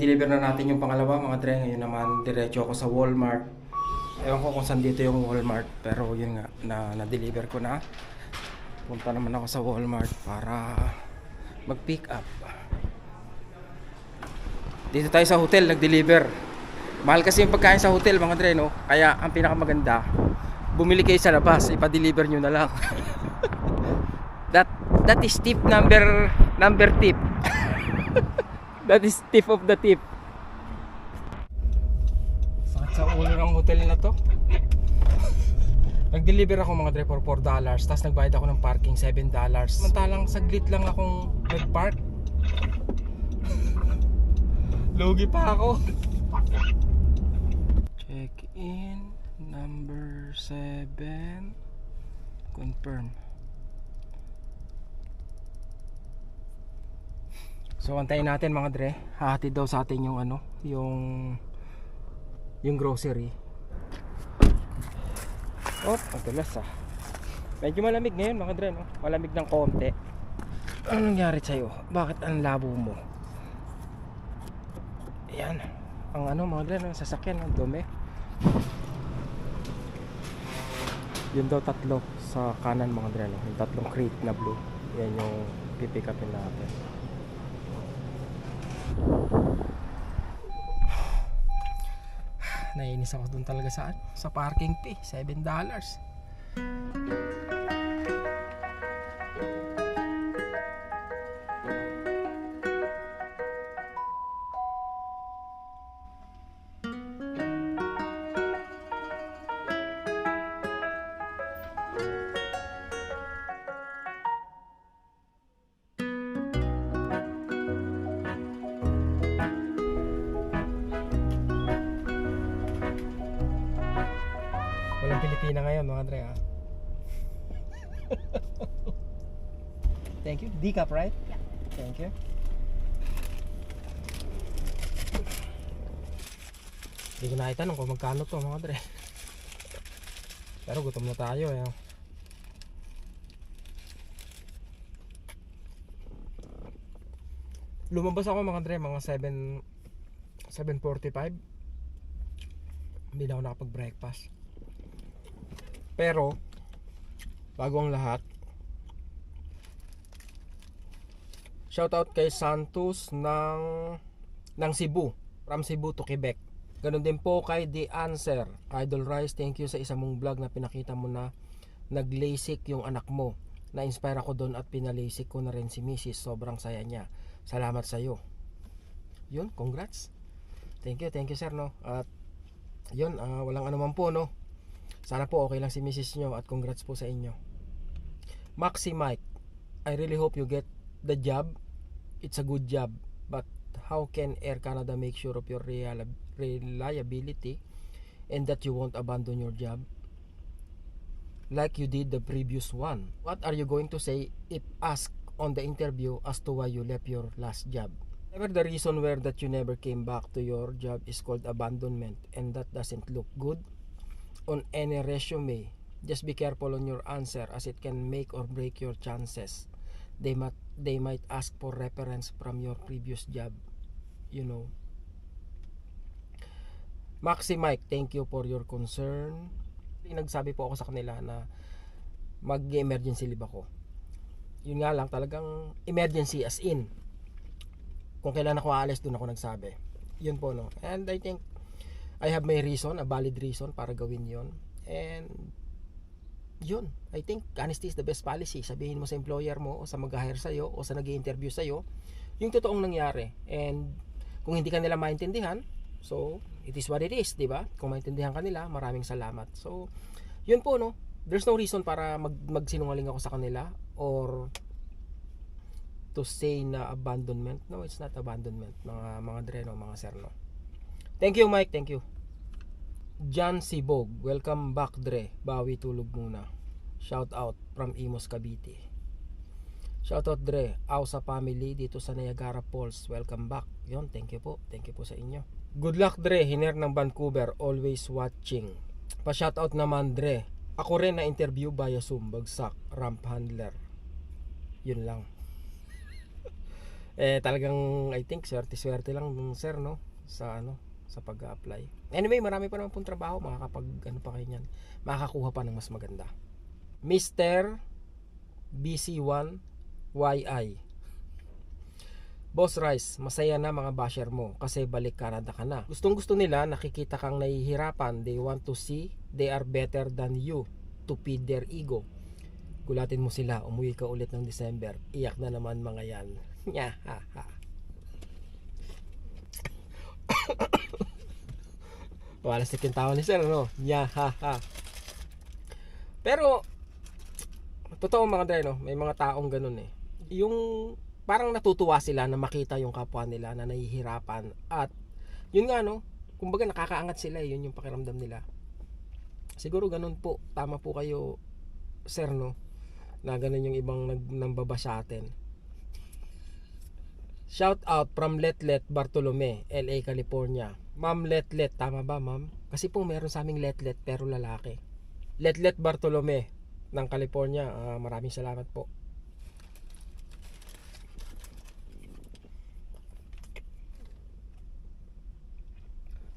Na-deliver na natin yung pangalawa mga dre. Ngayon naman diretso ako sa Walmart. Ewan ko kung saan dito yung Walmart. Pero yun nga, na, na-deliver ko na. Punta naman ako sa Walmart para mag-pick up. Dito tayo sa hotel, nag-deliver. Mahal kasi yung pagkain sa hotel mga dre, no? Kaya ang pinakamaganda, bumili kayo sa labas, ipa-deliver nyo na lang. that that is tip number number tip. that is tip of the tip. Sakit sa ulo ng hotel na to. Nag-deliver ako mga dre for 4 dollars, tapos nagbayad ako ng parking 7 dollars. Samantalang saglit lang akong nag-park. Lugi pa ako. Check in number 7 confirm. So antayin natin mga dre. Hahatid daw sa atin yung ano, yung yung grocery. Oh, madulas ah. Medyo malamig ngayon mga dre, no? Malamig ng konti. Ano nangyari sa'yo? Bakit ang labo mo? Ayan. Ang ano mga dre, ang sasakyan, ang dumi. Yun daw tatlo sa kanan mga dre, no? Yung tatlong crate na blue. Yan yung pipick upin natin. Naiinis ako dun talaga saan? Sa parking fee, 7 dollars. Thank you. Decaf, right? Yeah. Thank you. Hindi ko naitanong kung magkano to mga Andre. Pero gutom na tayo eh. Lumabas ako mga Andre, mga 7 7.45 Hindi na ako nakapag-breakfast pero bago ang lahat shoutout kay Santos ng ng Cebu from Cebu to Quebec ganun din po kay The Answer Idol Rice thank you sa isa mong vlog na pinakita mo na naglasik yung anak mo na-inspire ako doon at pinalasik ko na rin si Mrs. sobrang saya niya salamat sa iyo yun congrats thank you thank you sir no at yun ah, walang anuman po no sana po okay lang si Mrs. nyo at congrats po sa inyo. Maxi Mike, I really hope you get the job. It's a good job. But how can Air Canada make sure of your reliability and that you won't abandon your job? Like you did the previous one. What are you going to say if asked on the interview as to why you left your last job? Never the reason where that you never came back to your job is called abandonment and that doesn't look good on any resume. Just be careful on your answer as it can make or break your chances. They might they might ask for reference from your previous job. You know. Maxi Mike, thank you for your concern. Nagsabi po ako sa kanila na mag-emergency leave ako. Yun nga lang, talagang emergency as in. Kung kailan ako aalis, doon ako nagsabi. Yun po, no. And I think I have my reason, a valid reason para gawin yon And yun, I think honesty is the best policy. Sabihin mo sa employer mo o sa mag-hire sa'yo o sa nag interview sa'yo yung totoong nangyari. And kung hindi ka nila maintindihan, so it is what it is, di ba? Kung maintindihan ka nila, maraming salamat. So, yun po, no? There's no reason para mag magsinungaling ako sa kanila or to say na abandonment. No, it's not abandonment, mga mga dreno, mga sir, no? Thank you, Mike. Thank you. John Sibog. Welcome back, Dre. Bawi tulog muna. Shout out from Imos, Cavite. Shout out, Dre. Aw sa family dito sa Niagara Falls. Welcome back. Yon, thank you po. Thank you po sa inyo. Good luck, Dre. Hiner ng Vancouver. Always watching. Pa-shout out naman, Dre. Ako rin na interview via Zoom. Bagsak. Ramp handler. Yun lang. eh talagang I think swerte-swerte lang ng sir no sa ano sa pag-apply. Anyway, marami pa naman pong trabaho, makakapag ano pa kayo niyan. Makakakuha pa ng mas maganda. Mr. BC1 YI Boss Rice, masaya na mga basher mo kasi balik Canada ka na. Gustong gusto nila, nakikita kang nahihirapan. They want to see they are better than you to feed their ego. Gulatin mo sila, umuwi ka ulit ng December. Iyak na naman mga yan. Nya, ha, ha. Walastik yung tao ni Sir, ano? Nya, ha, ha. Pero, totoo mga dre, no? May mga taong ganun eh. Yung parang natutuwa sila na makita yung kapwa nila na nahihirapan at yun nga no kumbaga nakakaangat sila eh, yun yung pakiramdam nila siguro ganun po tama po kayo sir no na ganun yung ibang nag, nambaba sa atin shout out from Letlet Bartolome LA California ma'am Letlet tama ba ma'am kasi po meron sa aming Letlet pero lalaki Letlet Bartolome ng California Ah, maraming salamat po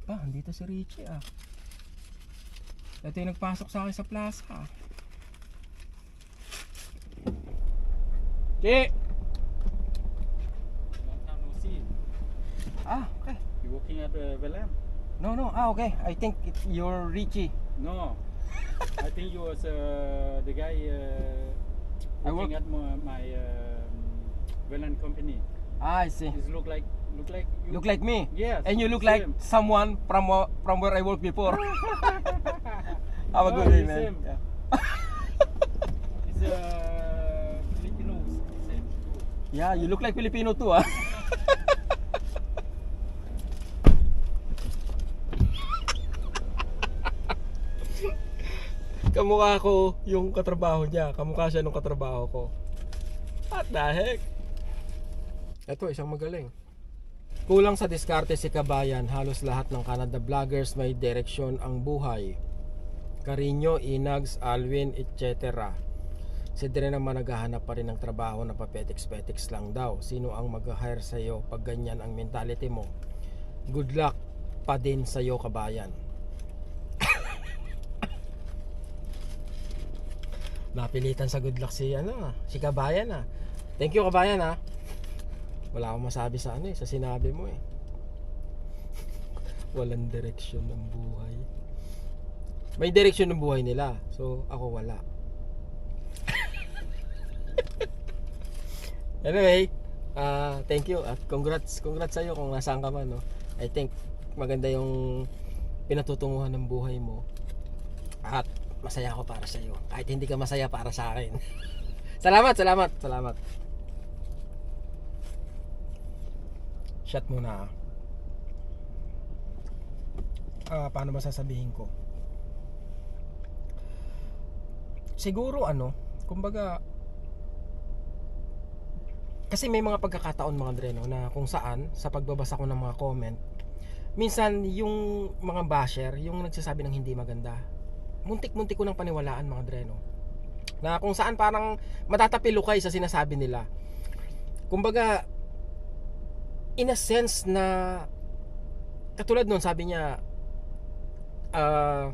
Ah, andito si Richie ah. Ito yung nagpasok sa akin sa plaza. ah. See. Ah, okay. Working at uh? No, no. Ah, okay. I think it, you're Richie. No. I think you was uh, the guy uh, I work- working at my, my um, Velan company. Ah, I see. It look like look like you. Look like me. Yes. And you look like someone from from where I worked before. Have a Oh, good day, man. same. Yeah. It's uh, Filipinos. Same. yeah, you look like Filipino too, ah. Kamukha ko yung katrabaho niya. Kamukha siya nung katrabaho ko. What the heck? Ito, isang magaling. Kulang sa diskarte si Kabayan, halos lahat ng Canada vloggers may direksyon ang buhay. Carino, Inags, Alwin, etc. Si Dre naman naghahanap pa rin ng trabaho na papetiks-petiks lang daw. Sino ang mag-hire sa'yo pag ganyan ang mentality mo? Good luck pa din sa'yo, kabayan. Napilitan sa good luck si ano, si kabayan ah. Thank you kabayan ah. Wala akong masabi sa ano eh, sa sinabi mo eh. Walang direksyon ng buhay. May direksyon ng buhay nila. So, ako wala. anyway, ah thank you at congrats congrats sa iyo kung nasaan ka man no. I think maganda yung pinatutunguhan ng buhay mo. At masaya ako para sa iyo. Kahit hindi ka masaya para sa akin. salamat, salamat, salamat. Shot muna. ah. Ah, paano ba sasabihin ko? Siguro ano, kumbaga kasi may mga pagkakataon mga Dre no, na kung saan sa pagbabasa ko ng mga comment minsan yung mga basher yung nagsasabi ng hindi maganda muntik-muntik ko ng paniwalaan mga Dre no, na kung saan parang matatapilukay sa sinasabi nila. Kumbaga in a sense na katulad nun sabi niya ah,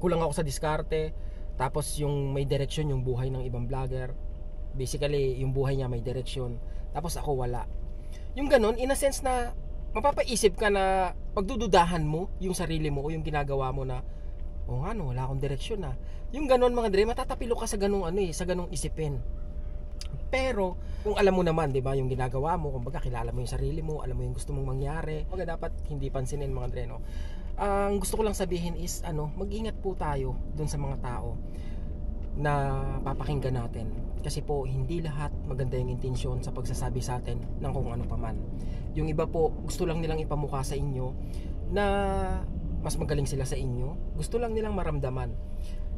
kulang ako sa diskarte tapos yung may direksyon yung buhay ng ibang vlogger. Basically yung buhay niya may direksyon tapos ako wala. Yung ganun in a sense na mapapaisip ka na pagdududahan mo yung sarili mo o yung ginagawa mo na o nga no wala akong direksyon na yung ganun mga dre matatapilo ka sa ganung ano eh sa ganung isipin. Pero kung alam mo naman 'di ba yung ginagawa mo kumbaga kilala mo yung sarili mo alam mo yung gusto mong mangyari kumbaga dapat hindi pansinin mga dre no. Ang gusto ko lang sabihin is ano mag-ingat po tayo dun sa mga tao na papakinggan natin. Kasi po hindi lahat maganda yung intensyon sa pagsasabi sa atin ng kung ano paman yung iba po gusto lang nilang ipamukha sa inyo na mas magaling sila sa inyo. Gusto lang nilang maramdaman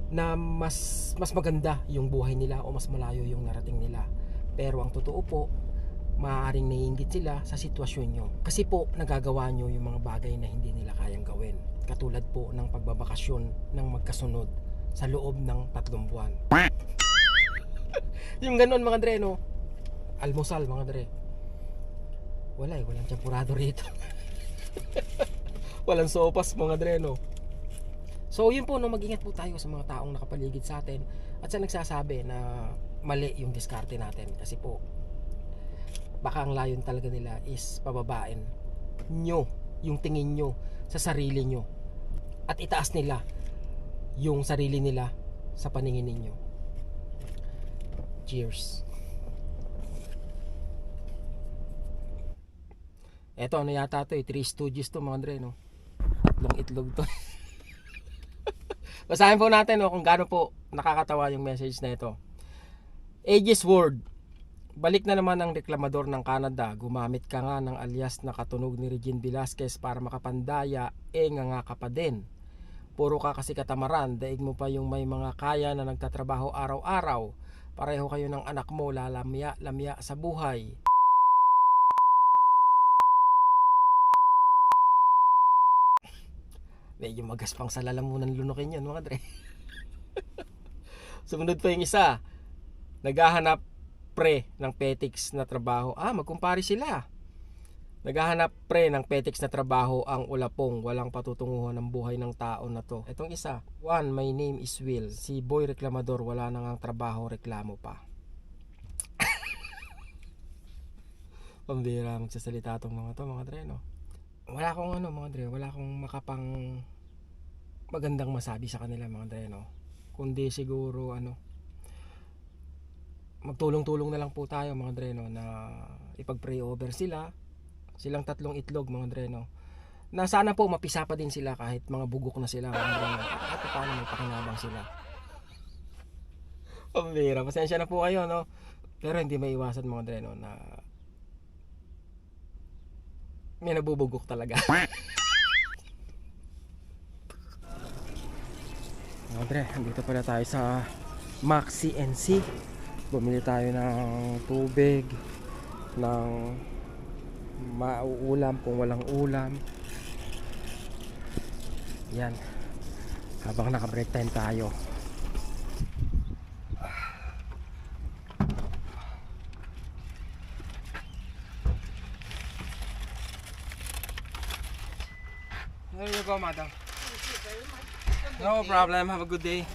na mas mas maganda yung buhay nila o mas malayo yung narating nila. Pero ang totoo po maaaring naiingit sila sa sitwasyon nyo. Kasi po nagagawa nyo yung mga bagay na hindi nila kayang gawin. Katulad po ng pagbabakasyon ng magkasunod sa loob ng tatlong buwan. Yung ganon mga dre no? Almusal mga dre. Wala eh, walang champurado rito. walang sopas mga dreno. So yun po no, mag-ingat po tayo sa mga taong nakapaligid sa atin at sa nagsasabi na mali yung diskarte natin kasi po baka ang layon talaga nila is pababain nyo yung tingin nyo sa sarili nyo at itaas nila yung sarili nila sa paningin ninyo. Cheers. Eto ano yata to eh, Three Stooges to mga Andre no. Tatlong itlog to. Basahin po natin no, kung gaano po nakakatawa yung message na ito. Aegis Word. Balik na naman ang reklamador ng Canada. Gumamit ka nga ng alias na katunog ni Regine Velasquez para makapandaya, eh nga nga ka pa din. Puro ka kasi katamaran, daig mo pa yung may mga kaya na nagtatrabaho araw-araw. Pareho kayo ng anak mo lalamya-lamya sa buhay. Medyo magaspang sa lalamunan lunukin yun mga dre. Sumunod pa yung isa. Naghahanap pre ng petics na trabaho. Ah, magkumpare sila. Naghahanap pre ng petics na trabaho ang ulapong walang patutunguhan ng buhay ng tao na to. Etong isa. One, my name is Will. Si Boy Reklamador wala nang ang trabaho, reklamo pa. Pambira magsasalita tong mga to mga dre no. Wala akong ano mga dre, wala akong makapang magandang masabi sa kanila mga dre no. Kundi siguro ano magtulong-tulong na lang po tayo mga dreno na ipag-pray over sila silang tatlong itlog mga dreno na sana po mapisa pa din sila kahit mga bugok na sila mga dreno at paano may pakinabang sila. Pambira pasensya na po kayo no? Pero hindi may iwasan mga dreno na may nabubugok talaga. Mga dre andito pala tayo sa Maxi NC bumili tayo ng tubig ng mauulam kung walang ulam. Yan. Habang naka break time tayo There you go, madam. No problem. Have a good day.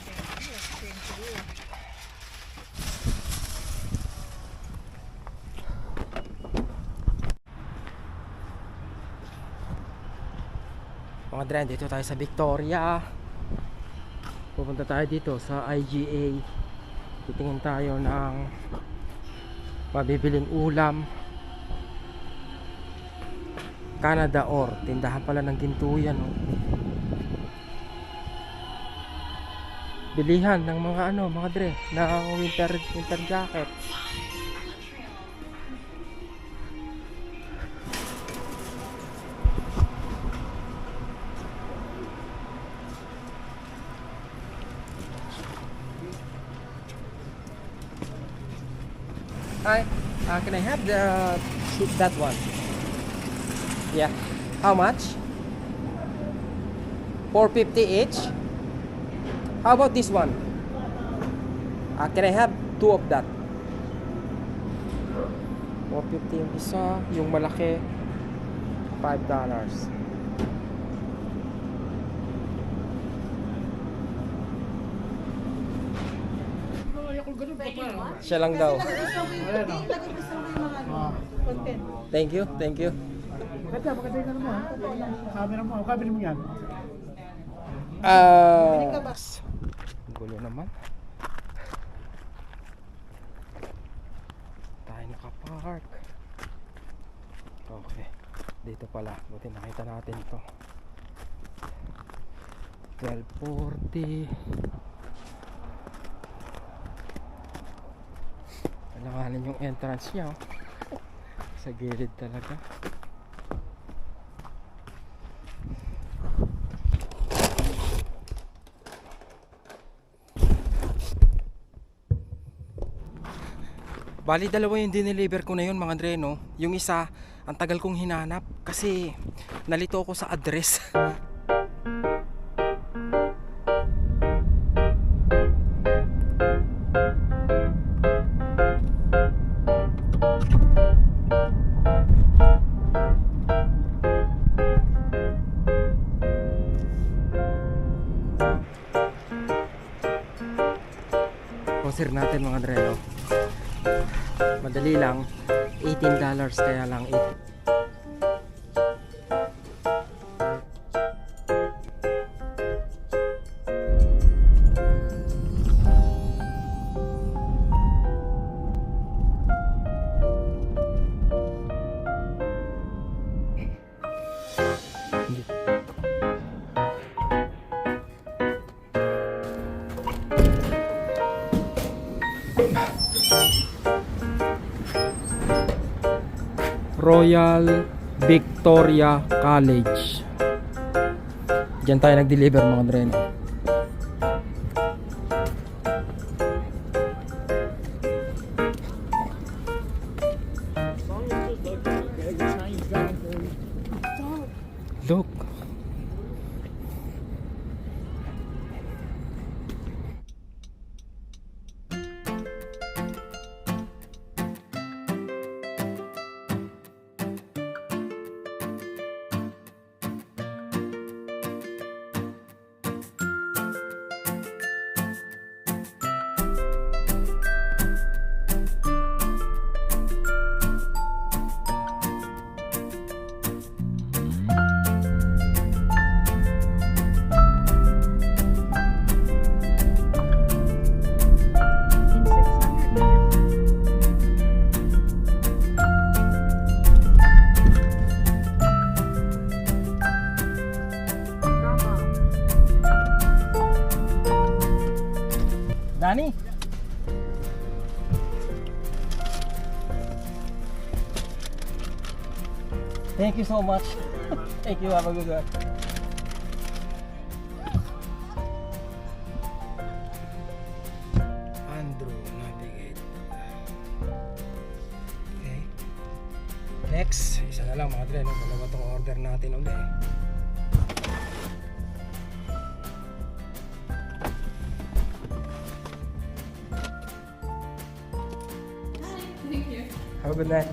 Mga dren, dito tayo sa Victoria. Pupunta tayo dito sa IGA. Titingin tayo ng mabibiling ulam. Canada Or. Tindahan pala ng ginto yan. Oh. Bilihan ng mga ano, mga dre, ng winter, winter jacket. Hi, uh, can I have the that one? Yeah. How much? 450 each. How about this one? Uh, can I have two of that? 450 yung isa, yung malaki $5 dollars. Siya lang daw. Thank you, thank you. Maganda, maganda yung ano mo ha. Camera mo, camera mo yan. Ah, ang gulo naman. Tayo nakapark. Okay. Dito pala. Buti nakita natin to. 1240. Alanganin yung entrance niya. oh. Sa gilid talaga. Bali dalawa yung dineliver ko na yun mga Andre. Yung isa, ang tagal kong hinanap kasi nalito ako sa address. Madali lang. $18 kaya lang 8 Royal Victoria College. Diyan tayo nag-deliver mga dre. no? Look. Danny? Thank you so much. Thank you. Have a good one. Have a good night.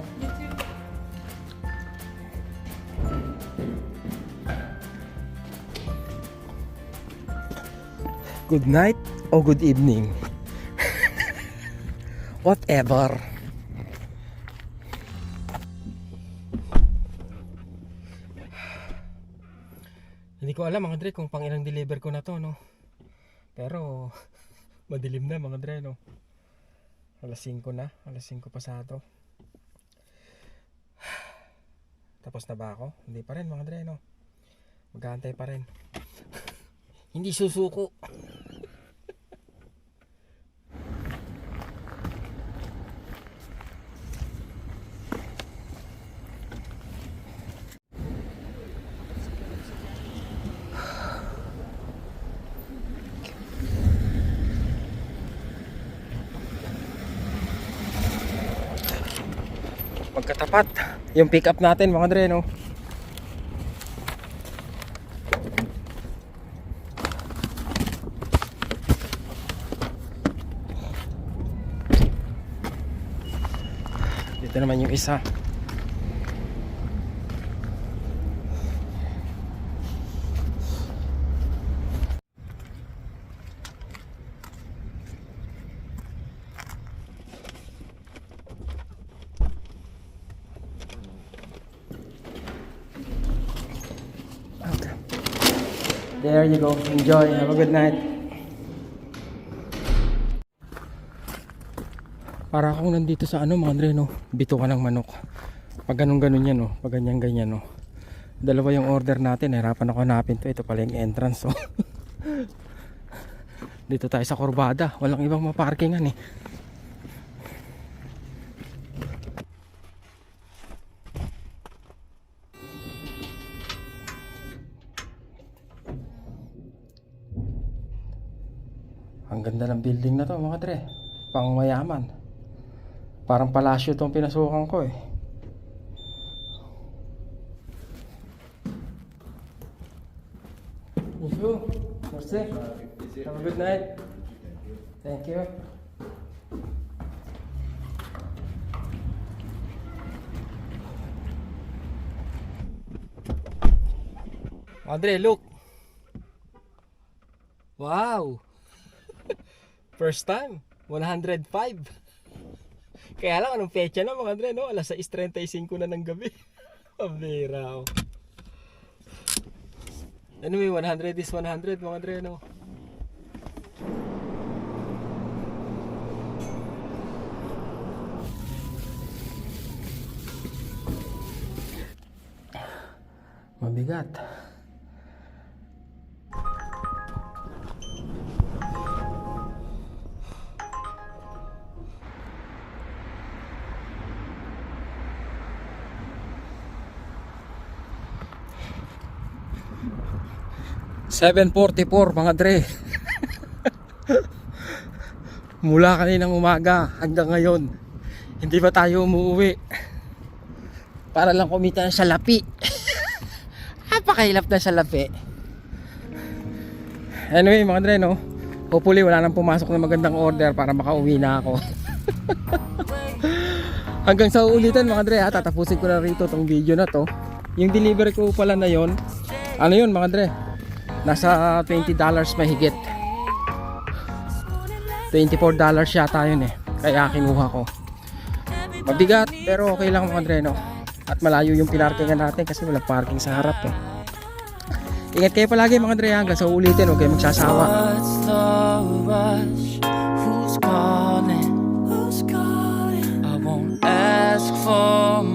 Good night o good evening. Whatever. Hindi ko alam mga dre kung pang ilang deliver ko na to no. Pero madilim na mga dre no. Alas 5 na, alas 5 pasado. Tapos na ba ako? Hindi pa rin mga dre no. Mag-aantay pa rin. Hindi susuko. Magkatapat. Yung pick up natin mga dre no. Dito naman yung isa. There you go. Enjoy. Have a good night. Para akong nandito sa ano mga Andre no. Bitukan ng manok. Pag ganun ganun yan no. Pag ganyan ganyan no. Dalawa yung order natin. Hirapan ako hanapin to. Ito pala yung entrance oh. dito tayo sa Corbada. Walang ibang maparkingan eh. Ang ganda ng building na to mga dre. Pang mayaman. Parang palasyo tong pinasukan ko eh. You. Merci. Have a good night. Thank you. Andre, look. Wow. First time, 105. Kaya lang, anong pecha na mga Andre, no? Alas 6.35 na ng gabi. Pabira ako. Anyway, 100 is 100 mga Andre, no? Mabigat. Mabigat. 7.44 mga dre. Mula kaninang umaga hanggang ngayon hindi pa tayo umuwi. Para lang kumita ng salapi. Napakahilap na salapi. Anyway mga dre no? Hopefully wala nang pumasok na magandang order para makauwi na ako. Hanggang sa uulitan mga dre ha? Tatapusin ko na rito tong video na to. Yung delivery ko pala na yon ano yun mga dre? Nasa $20 mahigit. $24 yata yun eh. Kaya kinuha ko. Mabigat pero okay lang mga dre no. At malayo yung pinarkingan natin kasi walang parking sa harap eh. Ingat kayo palagi mga dre hanggang sa ulitin. Huwag kayo magsasawa. What's the rush? Who's calling? Who's calling? I won't ask for